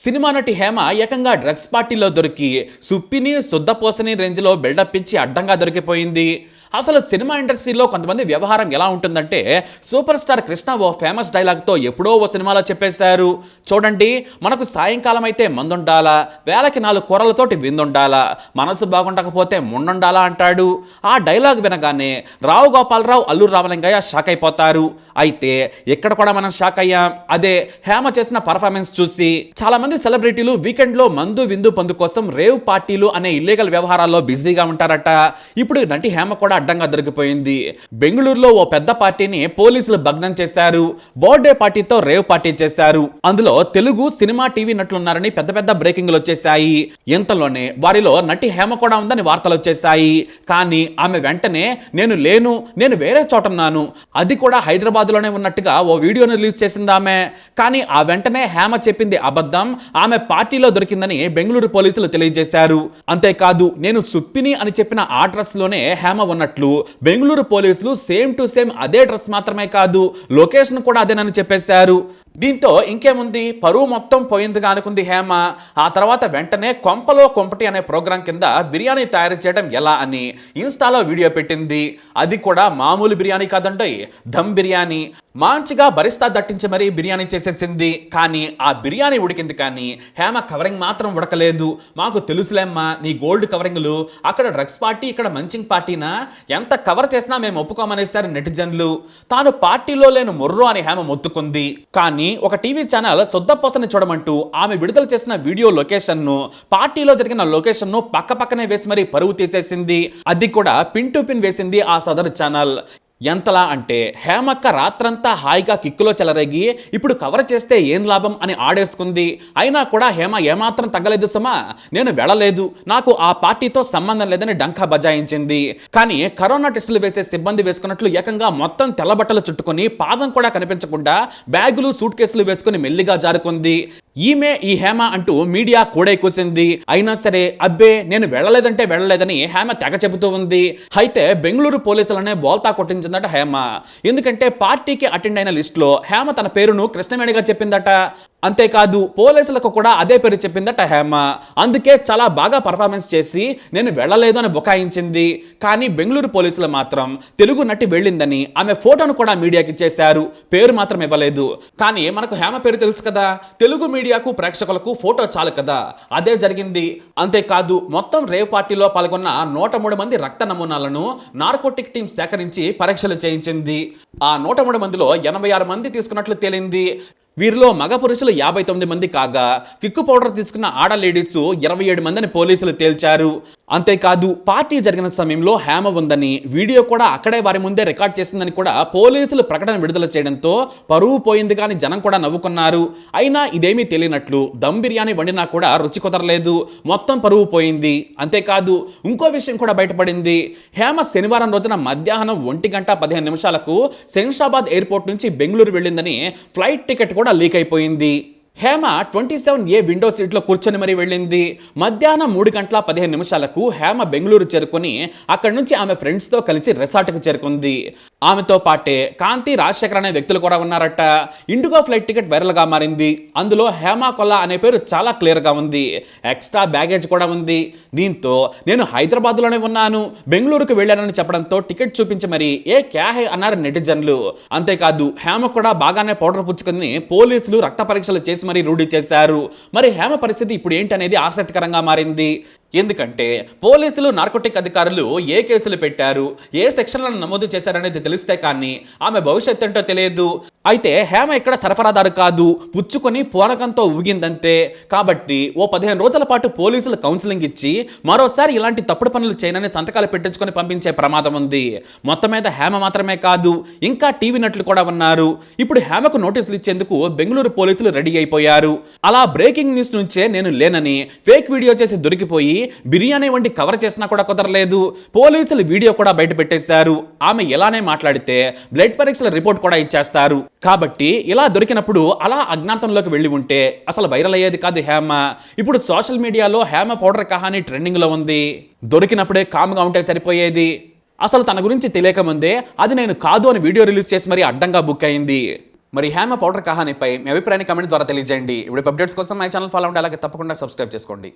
Cinema నటి హేమ ఏకంగా drugs పార్టీలో దొరికి సుప్పిని శుద్ధపోసని రేంజ్లో బిల్డప్ ఇచ్చి అడ్డంగా దొరికిపోయింది. అసలు సినిమా ఇండస్ట్రీలో కొంతమంది వ్యవహారం ఎలా ఉంటుందంటే సూపర్ స్టార్ కృష్ణ ఓ ఫేమస్ డైలాగ్తో ఎప్పుడో ఓ సినిమాలో చెప్పేశారు. చూడండి మనకు సాయంకాలం అయితే మందుండాలా వేలకి నాలుగు కూరలతోటి విందుండాలా మనసు బాగుండకపోతే ముండుండాలా అంటాడు. ఆ డైలాగ్ వినగానే రావు గోపాలరావు అల్లూరు రామలింగయ్య షాక్ అయిపోతారు. అయితే ఇక్కడ కూడా మనం షాక్ అయ్యాం. అదే హేమ చేసిన పర్ఫార్మెన్స్ చూసి చాలా మంది సెలబ్రిటీలు వీకెండ్లో మందు విందు పందు కోసం రేవ్ పార్టీలు అనే ఇల్లీగల్ వ్యవహారాల్లో బిజీగా ఉంటారట. ఇప్పుడు నటి హేమ కూడా అడ్డంగా దొరికిపోయింది. బెంగళూరులో ఓ పెద్ద పార్టీని పోలీసులు భగ్నం చేశారు. బర్త్డే పార్టీతో రేవ్ పార్టీ చేశారు. అందులో తెలుగు సినిమా టీవీ నటులున్నారని పెద్ద పెద్ద బ్రేకింగ్లు వచ్చేసాయి ఇంతలోనే వారిలో నటి హేమ కూడా ఉందని వార్తలు వచ్చేసాయి కానీ ఆమె వెంటనే నేను లేను నేను వేరే చోట ఉన్నాను. అది కూడా హైదరాబాద్లోనే ఉన్నట్టుగా ఓ వీడియోను రిలీజ్ చేసింది ఆమె. కానీ ఆ వెంటనే హేమ చెప్పింది అబద్ధం. ఆమె పార్టీలో దొరికిందని బెంగళూరు పోలీసులు తెలియజేశారు. అంతేకాదు నేను సుప్పిని అని చెప్పిన ఆ డ్రెస్లోనే హేమ ఉన్నట్లు. బెంగళూరు పోలీసులు సేమ్ టు సేమ్ అదే డ్రెస్ మాత్రమే కాదు లొకేషన్ కూడా అదేనని చెప్పేశారు. దీంతో ఇంకేముంది? పరువు మొత్తం పోయిందిగా అనుకుంది హేమ. ఆ తర్వాత వెంటనే కొంపలో కొంపటి అనే ప్రోగ్రాం కింద బిర్యానీ తయారు చేయడం ఎలా అని ఇన్స్టాలో వీడియో పెట్టింది. అది కూడా మామూలు బిర్యానీ కాదండోయ్ ధమ్ బిర్యానీ. మంచిగా బరిస్తా దట్టించి మరీ బిర్యానీ చేసేసింది. కానీ ఆ బిర్యానీ ఉడికింది కానీ హేమ కవరింగ్ మాత్రం ఉడకలేదు. మాకు తెలుసులేమ్మా నీ గోల్డ్ కవరింగ్లు. అక్కడ డ్రగ్స్ పార్టీ ఇక్కడ మంచింగ్ పార్టీనా? ఎంత కవర్ చేసినా మేము ఒప్పుకోమనేసారు నెటిజన్లు. తాను పార్టీలో లేని ముర్రు అని హేమ మొత్తుకుంది. కానీ ఒక టీవీ ఛానల్ సొద్దపోసని చూడమంటూ ఆమె విడుదల చేసిన వీడియో లొకేషన్ను పార్టీలో జరిగిన లొకేషన్ను పక్క పక్కనే వేసి మరీ పరువు తీసేసింది. అది కూడా పిన్ టు పిన్ వేసింది ఆ సదరు ఛానల్. ఎంతలా అంటే హేమక్క రాత్రంతా హాయిగా కిక్కులో చెలరేగి ఇప్పుడు కవర్ చేస్తే ఏం లాభం అని ఆడేసుకుంది. అయినా కూడా హేమ ఏమాత్రం తగ్గలేదు సుమా నేను వెళ్ళలేదు. నాకు ఆ పార్టీతో సంబంధం లేదని డంకా బజాయించింది. కానీ కరోనా టెస్టులు వేసే సిబ్బంది వేసుకున్నట్లు ఏకంగా మొత్తం తెల్లబట్టలు చుట్టుకొని పాదం కూడా కనిపించకుండా బ్యాగులు సూట్ కేసులు వేసుకుని మెల్లిగా జారుకుంది. ఈమె ఈ హేమ అంటూ మీడియా కూడా కూసింది. అయినా సరే అబ్బే నేను వెళ్ళలేదంటే వెళ్ళలేదని హేమ తెగ చెబుతూ ఉంది. అయితే బెంగళూరు పోలీసులనే బోల్తా కొట్టించిందట హేమ. ఎందుకంటే పార్టీకి అటెండ్ అయిన లిస్టులో హేమ తన పేరును కృష్ణవేణిగా చెప్పిందట. అంతేకాదు పోలీసులకు కూడా అదే పేరు చెప్పిందట హేమ. అందుకే చాలా బాగా పర్ఫార్మెన్స్ చేసి నేను వెళ్ళలేదు అని బుకాయించింది. కానీ బెంగళూరు పోలీసులు మాత్రం తెలుగు నటి వెళ్ళిందని ఆమె ఫోటోను కూడా మీడియాకి చేశారు పేరు మాత్రం ఇవ్వలేదు. కానీ మనకు హేమ పేరు తెలుసు కదా? తెలుగు మీడియాకు ప్రేక్షకులకు ఫోటో చాలు కదా? అదే జరిగింది. అంతేకాదు మొత్తం రేవ్ పార్టీలో పాల్గొన్న నూట మూడు మంది రక్త నమూనాలను నార్కోటిక్ టీం సేకరించి పరీక్షలు చేయించింది. ఆ నూట మూడు మందిలో ఎనభై ఆరు మంది తీసుకున్నట్లు తేలింది. వీరిలో మగ పురుషులు యాభై తొమ్మిది మంది కాగా కిక్కు పౌడర్ తీసుకున్న ఆడ లేడీస్ ఇరవై ఏడు మందిని పోలీసులు తేల్చారు. అంతేకాదు పార్టీ జరిగిన సమయంలో హేమ ఉందని వీడియో కూడా అక్కడే వారి ముందే రికార్డ్ చేసిందని కూడా పోలీసులు ప్రకటన విడుదల చేయడంతో పరువు పోయింది కానీ జనం కూడా నవ్వుకున్నారు. అయినా ఇదేమీ తెలియనట్లు దమ్ బిర్యానీ వండినా కూడా రుచి కుదరలేదు. మొత్తం పరువు పోయింది. అంతేకాదు ఇంకో విషయం కూడా బయటపడింది. హేమ శనివారం రోజున మధ్యాహ్నం ఒంటి గంట పదిహేను నిమిషాలకు శంషాబాద్ ఎయిర్పోర్ట్ నుంచి బెంగళూరు వెళ్ళిందని ఫ్లైట్ టికెట్ కూడా లీక్ అయిపోయింది. Hema twenty seven A window సీట్లో కూర్చొని మరీ వెళ్ళింది. మధ్యాహ్నం మూడు గంటల పదిహేను నిమిషాలకు హేమ బెంగళూరు చేరుకొని అక్కడి నుంచి ఆమె ఫ్రెండ్స్తో కలిసి రిసార్ట్కు చేరుకుంది. ఆమెతో పాటే కాంతి రాజశేఖర్ అనే వ్యక్తులు కూడా ఉన్నారట. ఇండిగో ఫ్లైట్ టికెట్ వైరల్గా మారింది. అందులో హేమా కొల్లా అనే పేరు చాలా క్లియర్గా ఉంది. ఎక్స్ట్రా బ్యాగేజ్ కూడా ఉంది. దీంతో నేను హైదరాబాద్లోనే ఉన్నాను. బెంగళూరుకు వెళ్ళానని చెప్పడంతో టికెట్ చూపించి మరి ఏ క్యాహే అన్నారు నెటిజన్లు. అంతేకాదు హేమ కూడా బాగానే పౌడర్ పుచ్చుకుని పోలీసులు రక్త పరీక్షలు చేసి మరీ రూఢి చేశారు. మరి హేమ పరిస్థితి ఇప్పుడు ఏంటనేది ఆసక్తికరంగా మారింది. ఎందుకంటే పోలీసులు నార్కోటిక్ అధికారులు ఏ కేసులు పెట్టారు ఏ సెక్షన్లను నమోదు చేశారనేది తెలిస్తే కానీ ఆమె భవిష్యత్తు ఏంటో తెలియదు. అయితే హేమ ఇక్కడ సరఫరాదారు కాదు పుచ్చుకొని పూనకంతో ఊగిందంతే. కాబట్టి ఓ పదిహేను రోజుల పాటు పోలీసులు కౌన్సిలింగ్ ఇచ్చి మరోసారి ఇలాంటి తప్పుడు పనులు చేయనని సంతకాలు పెట్టించుకొని పంపించే ప్రమాదం ఉంది. మొత్తం మీద హేమ మాత్రమే కాదు ఇంకా టీవీ నటులు కూడా ఉన్నారు. ఇప్పుడు హేమకు నోటీసులు ఇచ్చేందుకు బెంగళూరు పోలీసులు రెడీ అయిపోయారు. అలా బ్రేకింగ్ న్యూస్ నుంచే నేను లేనని ఫేక్ వీడియో చేసి దొరికిపోయి బిర్యానీ వండి కవర్ చేసినా కూడా కుదరలేదు. పోలీసులు వీడియో కూడా బయట పెట్టేశారు. ఆమె ఎలానే మాట్లాడితే బ్లడ్ పరీక్షల రిపోర్ట్ కూడా ఇచ్చేస్తారు. కాబట్టి ఇలా దొరికినప్పుడు అలా అజ్ఞాతంలోకి వెళ్ళి ఉంటే అసలు వైరల్ అయ్యేది కాదు హేమ. ఇప్పుడు సోషల్ మీడియాలో హేమ పౌడర్ కహాని ట్రెండింగ్లో ఉంది. దొరికినప్పుడే కామ్గా ఉంటే సరిపోయేది. అసలు తన గురించి తెలియకముందే అది నేను కాదు అని వీడియో రిలీజ్ చేసి మరీ అడ్డంగా బుక్ అయింది. మరి హేమ పౌడర్ కహానిపై మీ అభిప్రాయాన్ని కమెంట్ ద్వారా తెలియజేయండి. ఇప్పుడు అప్డేట్స్ కోసం మై ఛానల్ ఫాలో అవ్వండి. అలాగే తప్పకుండా సబ్స్క్రైబ్ చేసుకోండి.